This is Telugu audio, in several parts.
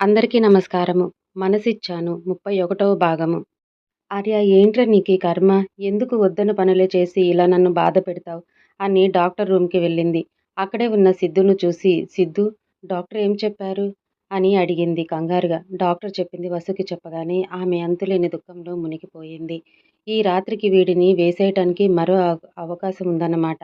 అందరికీ నమస్కారము. మనసిచ్చాను ముప్పై ఒకటవ భాగము. ఆర్య ఏంట్రా నీకీ కర్మ? ఎందుకు వద్దన పనులే చేసి ఇలా నన్ను బాధ పెడతావు అని డాక్టర్ రూమ్కి వెళ్ళింది. అక్కడే ఉన్న సిద్ధును చూసి సిద్ధు డాక్టర్ ఏం చెప్పారు? అని అడిగింది కంగారుగా. డాక్టర్ చెప్పింది వసుకి చెప్పగానే ఆమె అంతులేని దుఃఖంలో మునిగిపోయింది. ఈ రాత్రికి వీడిని వేసేయటానికి మరో అవకాశం ఉందన్నమాట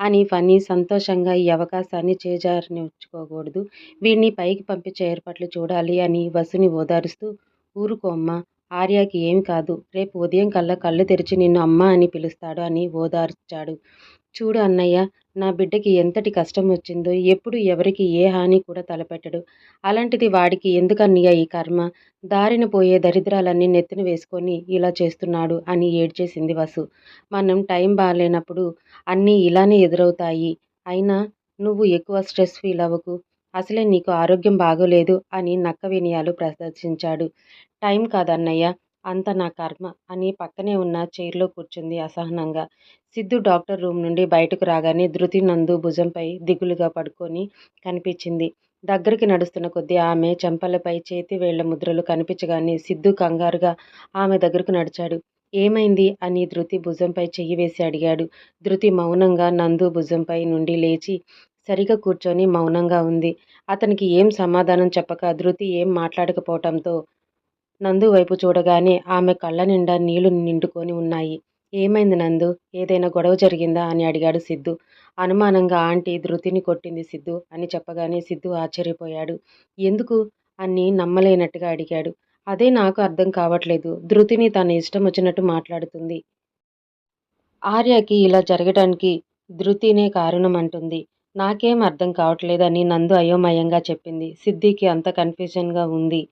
అని ఫనీ సంతోషంగా ఈ అవకాశాన్ని చేజారించుకోకూడదు వీడిని పైకి పంపించే ఏర్పాట్లు చూడాలి అని వసుని ఓదారుస్తూ ఊరుకోమ్మ ఆర్యాకి ఆర్యకి కాదు. రేపు ఉదయం కల్లా కళ్ళు తెరిచి నిన్ను అమ్మ అని పిలుస్తాడు అని ఓదార్చాడు. చూడు అన్నయ్య నా బిడ్డకి ఎంతటి కష్టం వచ్చిందో ఎప్పుడు ఎవరికి ఏ హాని కూడా తలపెట్టడు. అలాంటిది వాడికి ఎందుకన్నయ్య ఈ కర్మ? దారిన పోయే దరిద్రాలన్నీ నెత్తిన వేసుకొని ఇలా చేస్తున్నాడు అని ఏడ్చేసింది వసు. మనం టైం బాగాలేనప్పుడు అన్నీ ఇలానే ఎదురవుతాయి. అయినా నువ్వు ఎక్కువ స్ట్రెస్ ఫీల్ అవ్వకు. అసలే నీకు ఆరోగ్యం బాగోలేదు అని నక్క వినయాలు ప్రదర్శించాడు. టైం కాదన్నయ్య అంతా నా కర్మ అని పక్కనే ఉన్న చైర్లో కూర్చుంది అసహనంగా. సిద్ధు డాక్టర్ రూమ్ నుండి బయటకు రాగానే ధృతి నందు భుజంపై దిగులుగా పడుకొని కనిపించింది. దగ్గరికి నడుస్తున్న కొద్దీ ఆమె చెంపలపై చేతి వేళ్ళ ముద్రలు కనిపించగానే సిద్ధు కంగారుగా ఆమె దగ్గరకు నడిచాడు. ఏమైంది? అని ధృతి భుజంపై చెయ్యి వేసి అడిగాడు. ధృతి మౌనంగా నందు భుజంపై నుండి లేచి సరిగా కూర్చొని మౌనంగా ఉంది. అతనికి ఏం సమాధానం చెప్పక ధృతి ఏం మాట్లాడకపోవటంతో నందు వైపు చూడగానే ఆమె కళ్ళ నిండా నీళ్ళు నిండుకొని ఉన్నాయి. ఏమైంది నందు? ఏదైనా గొడవ జరిగిందా? అని అడిగాడు సిద్ధు. అనుమానంగా ఆంటీ ధృతిని కొట్టింది సిద్ధు అని చెప్పగానే సిద్ధు ఆశ్చర్యపోయాడు. ఎందుకు? అని నమ్మలేనట్టుగా అడిగాడు. అదే నాకు అర్థం కావట్లేదు. ధృతిని తన ఇష్టం వచ్చినట్టు మాట్లాడుతుంది. ఆర్యకి ఇలా జరగటానికి ధృతినే కారణం అంటుంది నాకేం అర్థం కావట్లేదు అని నందు అయోమయంగా చెప్పింది. సిద్ధికి అంత కన్ఫ్యూజన్గా ఉంది.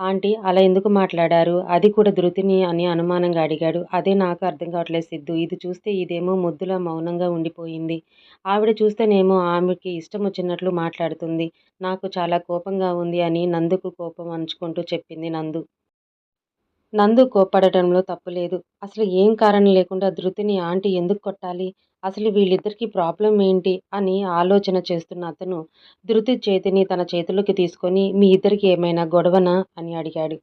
ఆంటీ అలా ఎందుకు మాట్లాడారు? అది కూడా ధృతిని అని అనుమానంగా అడిగాడు. అదే నాకు అర్థం కావట్లేదు సిద్ధు ఇది చూస్తే ఇదేమో ముద్దులా మౌనంగా ఉండిపోయింది. ఆవిడ చూస్తేనేమో ఆమెకి ఇష్టం వచ్చినట్లు మాట్లాడుతుంది. నాకు చాలా కోపంగా ఉంది అని నందుకు కోపం అంచుకుంటూ చెప్పింది నందు. నందు కోప్పడటంలో తప్పులేదు. అసలు ఏం కారణం లేకుండా ధృతిని ఆంటీ ఎందుకు కొట్టాలి? అసలు వీళ్ళిద్దరికీ ప్రాబ్లం ఏంటి? అని ఆలోచన చేస్తున్న అతను ధృతి చేతిని తన చేతిలోకి తీసుకొని మీ ఇద్దరికి ఏమైనా గొడవనా? అని అడిగాడు.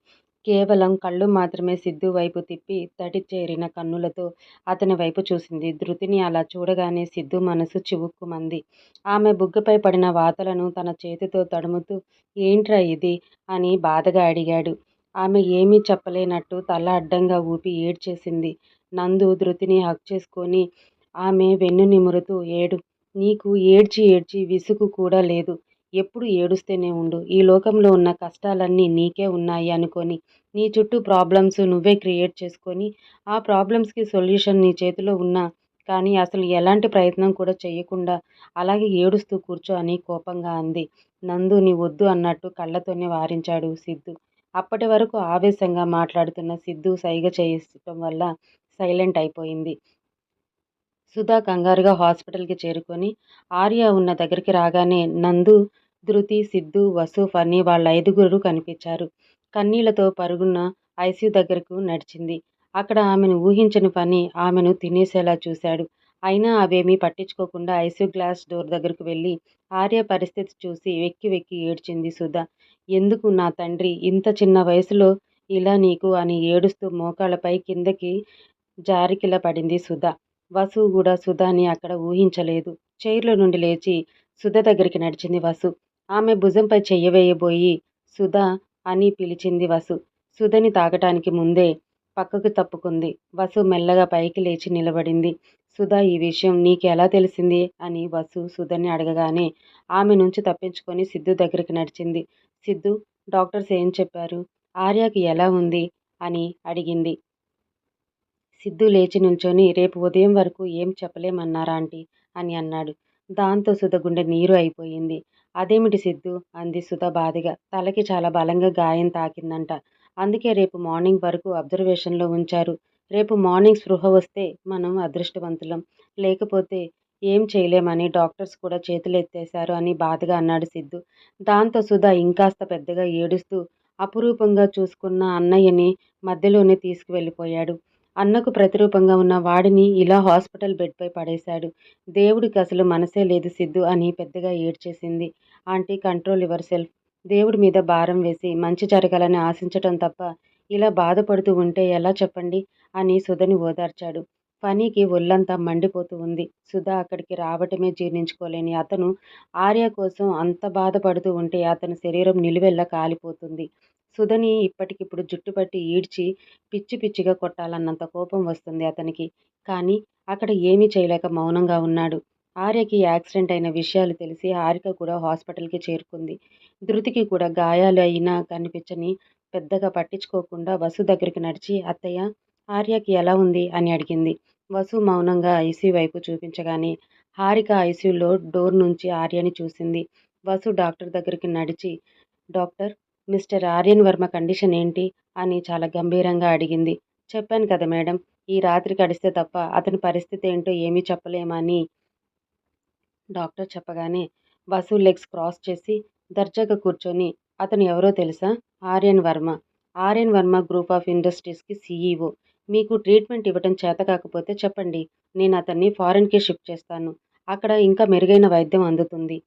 కేవలం కళ్ళు మాత్రమే సిద్ధు వైపు తిప్పి తడి చేరిన కన్నులతో అతని వైపు చూసింది. ధృతిని అలా చూడగానే సిద్ధు మనసు చివుక్కుమంది. ఆమె బుగ్గపై పడిన వాతలను తన చేతితో తడుముతూ ఏంట్రా ఇది? అని బాధగా అడిగాడు. ఆమె ఏమీ చెప్పలేనట్టు తల అడ్డంగా ఊపి ఏడ్చేసింది. నందు ధృతిని హగ్ చేసుకొని ఆమె వెన్ను నిమురుతూ ఏడు. నీకు ఏడ్చి ఏడ్చి విసుగు కూడా లేదు. ఎప్పుడూ ఏడుస్తూనే ఉండు. ఈ లోకంలో ఉన్న కష్టాలన్నీ నీకే ఉన్నాయి అనుకొని నీ చుట్టూ ప్రాబ్లమ్స్ నువ్వే క్రియేట్ చేసుకొని ఆ ప్రాబ్లమ్స్కి సొల్యూషన్ నీ చేతిలో ఉన్నా కానీ అసలు ఎలాంటి ప్రయత్నం కూడా చెయ్యకుండా అలాగే ఏడుస్తూ కూర్చో అని కోపంగా అంది. నందుని వద్దు అన్నట్టు కళ్ళతోనే వారించాడు సిద్ధు. అప్పటి వరకు ఆవేశంగా మాట్లాడుతున్న సిద్ధు సైగ చేయటం వల్ల సైలెంట్ అయిపోయింది. సుధా కంగారుగా హాస్పిటల్కి చేరుకొని ఆర్య ఉన్న దగ్గరికి రాగానే నందు, ధృతి, సిద్ధు, వసు, వాళ్ళ ఐదుగురు కనిపించారు. కన్నీళ్ళతో పరుగున ఐసీయూ దగ్గరకు నడిచింది. అక్కడ ఆమెను ఊహించని పని ఆమెను తినేసేలా చూశాడు. అయినా అవేమీ పట్టించుకోకుండా ఐసీయూ గ్లాస్ డోర్ దగ్గరకు వెళ్ళి ఆర్య పరిస్థితి చూసి వెక్కి వెక్కి ఏడ్చింది సుధా ఎందుకు నా తండ్రి ఇంత చిన్న వయసులో ఇలా నీకు అని ఏడుస్తూ మోకాళ్ళపై కిందకి జారికిల పడింది సుధ. వసు కూడా సుధాని అక్కడ ఊహించలేదు. చైర్లో నుండి లేచి సుధ దగ్గరికి నడిచింది వసు. ఆమె భుజంపై చెయ్యవేయబోయి సుధా! అని పిలిచింది వసు. సుధని తాగటానికి ముందే పక్కకు తప్పుకుంది. వసు మెల్లగా పైకి లేచి నిలబడింది. సుధా ఈ విషయం నీకు ఎలా తెలిసింది? అని వసు సుధని అడగగానే ఆమె నుంచి తప్పించుకొని సిద్ధు దగ్గరికి నడిచింది. సిద్ధు డాక్టర్స్ ఏం చెప్పారు? ఆర్యకి ఎలా ఉంది? అని అడిగింది. సిద్ధు లేచి నిల్చొని రేపు ఉదయం వరకు ఏం చెప్పలేమన్నారాంటీ అని అన్నాడు. దాంతో సుధ గుండె నీరు అయిపోయింది. అదేమిటి సిద్ధు అంది సుధ బాధగా. తలకి చాలా బలంగా గాయం తాకిందంట. అందుకే రేపు మార్నింగ్ వరకు అబ్జర్వేషన్లో ఉంచారు. రేపు మార్నింగ్ స్పృహ వస్తే మనం అదృష్టవంతులం. లేకపోతే ఏం చేయలేమని డాక్టర్స్ కూడా చేతులు ఎత్తేశారు అని బాధగా అన్నాడు సిద్ధు. దాంతో సుధ ఇంకాస్త పెద్దగా ఏడుస్తూ అపురూపంగా చూసుకున్న అన్నయ్యని మధ్యలోనే తీసుకువెళ్ళిపోయాడు. అన్నకు ప్రతిరూపంగా ఉన్న వాడిని ఇలా హాస్పిటల్ బెడ్పై పడేశాడు. దేవుడికి అసలు మనసే లేదు సిద్ధు అని పెద్దగా ఏడ్చేసింది. Aunty control yourself. దేవుడి మీద భారం వేసి మంచి జరగాలని ఆశించటం తప్ప ఇలా బాధపడుతూ ఉంటే ఎలా చెప్పండి అని సుధని ఓదార్చాడు ఫనీకి ఒళ్ళంతా మండిపోతూ ఉంది. సుధ అక్కడికి రావటమే జీర్ణించుకోలేని అతను ఆర్య కోసం అంత బాధపడుతూ ఉంటే అతని శరీరం నిలువెల్లా కాలిపోతుంది. సుధని ఇప్పటికిప్పుడు జుట్టు పట్టి ఈడ్చి పిచ్చి పిచ్చిగా కొట్టాలన్నంత కోపం వస్తుంది అతనికి. కానీ అక్కడ ఏమీ చేయలేక మౌనంగా ఉన్నాడు. ఆర్యకి యాక్సిడెంట్ అయిన విషయాలు తెలిసి హారిక కూడా హాస్పిటల్కి చేరుకుంది. ధృతికి కూడా గాయాలు అయినా కనిపించని పెద్దగా పట్టించుకోకుండా వసు దగ్గరికి నడిచి అత్తయ్య ఆర్యకి ఎలా ఉంది అని అడిగింది. వసు మౌనంగా ఐసీ వైపు చూపించగానే హారిక ఐసీయూలో డోర్ నుంచి ఆర్యని చూసింది. వసు డాక్టర్ దగ్గరికి నడిచి doctor mister Aryan Varma condition ఏంటి? అని చాలా గంభీరంగా అడిగింది. చెప్పాను కదా మేడం ఈ రాత్రి కడిస్తే తప్ప అతని పరిస్థితి ఏంటో ఏమీ చెప్పలేమని డాక్టర్ చెప్పగానే వసు లెగ్స్ క్రాస్ చేసి దర్జాగా కూర్చొని అతను ఎవరో తెలుసా? ఆర్యన్ వర్మ. ఆర్యన్ వర్మ గ్రూప్ ఆఫ్ ఇండస్ట్రీస్కి సీఈఓ. మీకు ట్రీట్మెంట్ ఇవ్వటం చేత కాకపోతే చెప్పండి నేను అతన్ని ఫారెన్కి షిఫ్ట్ చేస్తాను. అక్కడ ఇంకా మెరుగైన వైద్యం అందుతుంది.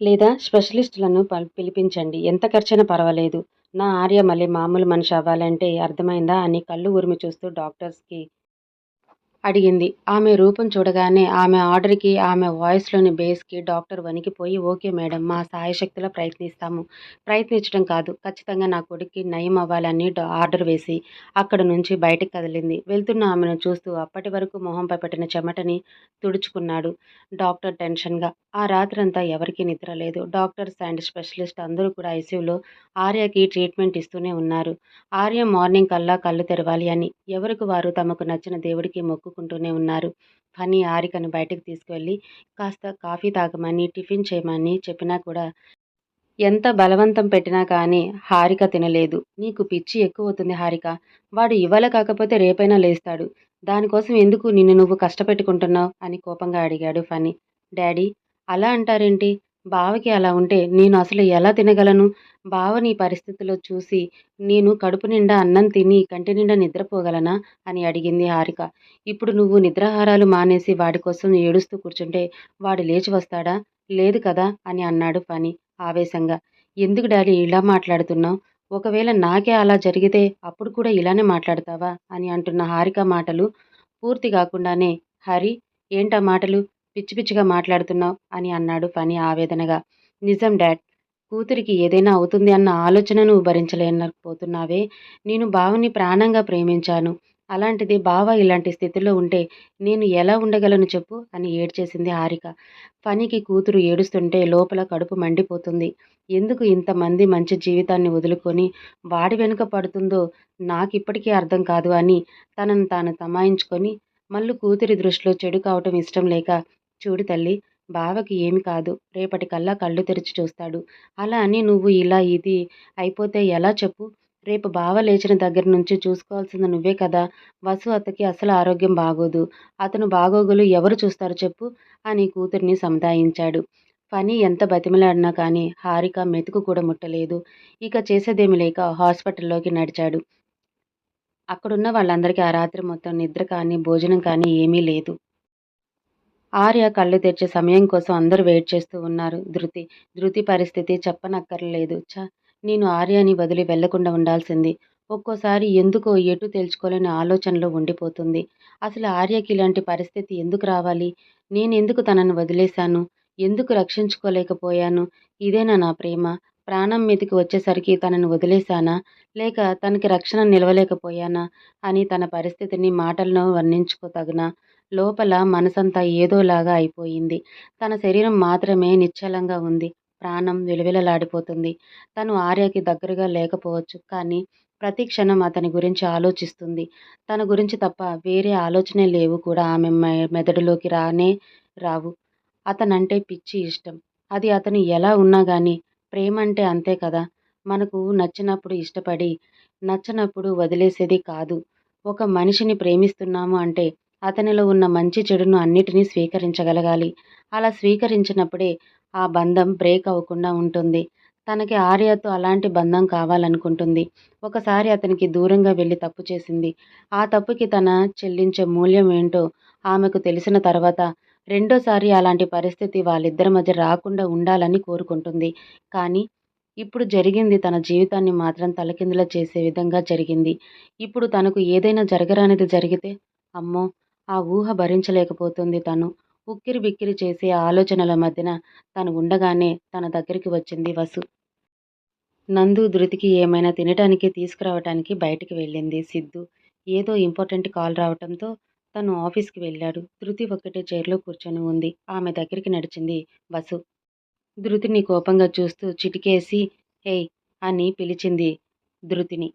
లేదా స్పెషలిస్టులను పిలిపించండి. ఎంత ఖర్చైనా పర్వాలేదు. నా ఆర్య మళ్ళీ మామూలు మనిషి అవ్వాలంటే అర్థమైందా అని కళ్ళు ఉరిమి చూస్తూ డాక్టర్స్కి అడిగింది. ఆమె రూపం చూడగానే ఆమె ఆర్డర్కి ఆమె వాయిస్లోని బేస్కి డాక్టర్ వణికిపోయి ఓకే మేడం మా సాయశక్తిలో ప్రయత్నిస్తాము. ప్రయత్నించడం కాదు. ఖచ్చితంగా నా కొడుక్కి నయం అవ్వాలని ఆర్డర్ వేసి అక్కడ నుంచి బయటికి కదిలింది. వెళ్తున్న ఆమెను చూస్తూ అప్పటి వరకు మొహంపై పెట్టిన చెమటని తుడుచుకున్నాడు డాక్టర్ టెన్షన్గా. ఆ రాత్రంతా ఎవరికీ నిద్ర లేదు. డాక్టర్స్ అండ్ స్పెషలిస్ట్ అందరూ కూడా ఐసీయూలో ఆర్యకి ట్రీట్మెంట్ ఇస్తూనే ఉన్నారు. ఆర్య మార్నింగ్ కల్లా కళ్ళు తెరవాలి అని ఎవరికి వారు తమకు నచ్చిన దేవుడికి మొక్కుకుంటూనే ఉన్నారు. ఫనీ ఆరికను బయటకు తీసుకువెళ్ళి కాస్త కాఫీ తాగమని టిఫిన్ చేయమని చెప్పినా కూడా ఎంత బలవంతం పెట్టినా కానీ హారిక తినలేదు. నీకు పిచ్చి ఎక్కువ అవుతుంది హారిక. వాడు ఇవాళ కాకపోతే రేపైనా లేస్తాడు. దానికోసం ఎందుకు నిన్ను నువ్వు కష్టపెట్టుకుంటున్నావు? అని కోపంగా అడిగాడు ఫనీ డాడీ అలా అంటారేంటి? బావకి అలా ఉంటే నేను అసలు ఎలా తినగలను? బావ నీ పరిస్థితిలో చూసి నేను కడుపు నిండా అన్నం తిని కంటి నిండా నిద్రపోగలనా? అని అడిగింది హారిక. ఇప్పుడు నువ్వు నిద్రాహారాలు మానేసి వాడి కోసం ఏడుస్తూ కూర్చుంటే వాడు లేచి వస్తాడా? లేదు కదా? అని అన్నాడు పని ఆవేశంగా. ఎందుకు డాడీ ఇలా మాట్లాడుతున్నావు? ఒకవేళ నాకే అలా జరిగితే అప్పుడు కూడా ఇలానే మాట్లాడతావా? అని అంటున్న హారిక మాటలు పూర్తి కాకుండానే హరి ఏంటా మాటలు? పిచ్చి పిచ్చిగా మాట్లాడుతున్నావు అని అన్నాడు ఫనీ ఆవేదనగా. నిజం డాడ్ కూతురికి ఏదైనా అవుతుంది అన్న ఆలోచనను భరించలేనపోతున్నావే. నేను బావని ప్రాణంగా ప్రేమించాను. అలాంటిది బావ ఇలాంటి స్థితిలో ఉంటే నేను ఎలా ఉండగలను చెప్పు అని ఏడ్చేసింది హారిక. ఫనీకి కూతురు ఏడుస్తుంటే లోపల కడుపు మండిపోతుంది. ఎందుకు ఇంతమంది మంచి జీవితాన్ని వదులుకొని వాడి వెనుక పడుతుందో నాకు ఇప్పటికీ అర్థం కాదు అని తనను తాను తమాయించుకొని మళ్ళీ కూతురి దృష్టిలో చెడు కావటం ఇష్టం లేక చూడు తల్లి బావకి ఏమి కాదు. రేపటికల్లా కళ్ళు తెరిచి చూస్తాడు. అలా అని నువ్వు ఇలా ఇది అయిపోతే ఎలా చెప్పు? రేపు బావ లేచిన దగ్గర నుంచి చూసుకోవాల్సింది నువ్వే కదా. వసు అతకి అసలు ఆరోగ్యం బాగోదు. అతను బాగోగులు ఎవరు చూస్తారు చెప్పు? అని కూతుర్ని సముదాయించాడు. ఫనీ ఎంత బతిమలాడినా కానీ హారిక మెతుకు కూడా ముట్టలేదు. ఇక చేసేదేమి లేక హాస్పిటల్లోకి నడిచాడు. అక్కడున్న వాళ్ళందరికీ ఆ రాత్రి మొత్తం నిద్ర కానీ భోజనం కానీ ఏమీ లేదు. ఆర్య కళ్ళు తెరిచే సమయం కోసం అందరూ వెయిట్ చేస్తూ ఉన్నారు. ధృతి ధృతి పరిస్థితి చెప్పనక్కర్లేదు. చ నేను ఆర్యని వదిలి వెళ్ళకుండా ఉండాల్సింది. ఒక్కోసారి ఎందుకో ఎటు తేల్చుకోలేని ఆలోచనలో ఉండిపోతుంది. అసలు ఆర్యకి ఇలాంటి పరిస్థితి ఎందుకు రావాలి? నేను ఎందుకు తనను వదిలేశాను? ఎందుకు రక్షించుకోలేకపోయాను? ఇదేనా నా ప్రేమ? ప్రాణం మీదకి వచ్చేసరికి తనను వదిలేశానా? లేక తనకి రక్షణ నిలవలేకపోయానా? అని తన పరిస్థితిని మాటలను వర్ణించుకోతగునా లోపల మనసంతా ఏదోలాగా అయిపోయింది. తన శరీరం మాత్రమే నిశ్చలంగా ఉంది. ప్రాణం విలవిలలాడిపోతుంది. తను ఆర్యకి దగ్గరగా లేకపోవచ్చు కానీ ప్రతి క్షణం అతని గురించి ఆలోచిస్తుంది. తన గురించి తప్ప వేరే ఆలోచనే లేవు కూడా ఆమె మెదడులోకి రానే రావు. అతనంటే పిచ్చి ఇష్టం. అది అతను ఎలా ఉన్నా కానీ ప్రేమ అంటే అంతే కదా. మనకు నచ్చినప్పుడు ఇష్టపడి నచ్చనప్పుడు వదిలేసేది కాదు. ఒక మనిషిని ప్రేమిస్తున్నాము అంటే అతనిలో ఉన్న మంచి చెడును అన్నిటినీ స్వీకరించగలగాలి అలా స్వీకరించినప్పుడే ఆ బంధం బ్రేక్ అవ్వకుండా ఉంటుంది తనకి ఆర్యతో అలాంటి బంధం కావాలనుకుంటుంది ఒకసారి అతనికి దూరంగా వెళ్ళి తప్పు చేసింది ఆ తప్పుకి తన చెల్లించే మూల్యం ఏంటో ఆమెకు తెలిసిన తర్వాత రెండోసారి అలాంటి పరిస్థితి వాళ్ళిద్దరి మధ్య రాకుండా ఉండాలని కోరుకుంటుంది కానీ ఇప్పుడు జరిగింది తన జీవితాన్ని మాత్రం తలకిందులా చేసే విధంగా జరిగింది. ఇప్పుడు తనకు ఏదైనా జరగరానిది జరిగితే? అమ్మో! ఆ ఊహ భరించలేకపోతుంది తను. ఉక్కిరి బిక్కిరి చేసే ఆలోచనల మధ్యన తను ఉండగానే తన దగ్గరికి వచ్చింది వసు. నందు, ధృతికి ఏమైనా తినటానికి తీసుకురావటానికి బయటికి వెళ్ళింది సిద్ధు. ఏదో ఇంపార్టెంట్ కాల్ రావటంతో తను ఆఫీస్కి వెళ్ళాడు. ధృతి ఒక్కటే చైర్లో కూర్చొని ఉంది. ఆమె దగ్గరికి నడిచింది వసు. ధృతిని కోపంగా చూస్తూ చిటికేసి హేయ్! అని పిలిచింది ధృతిని.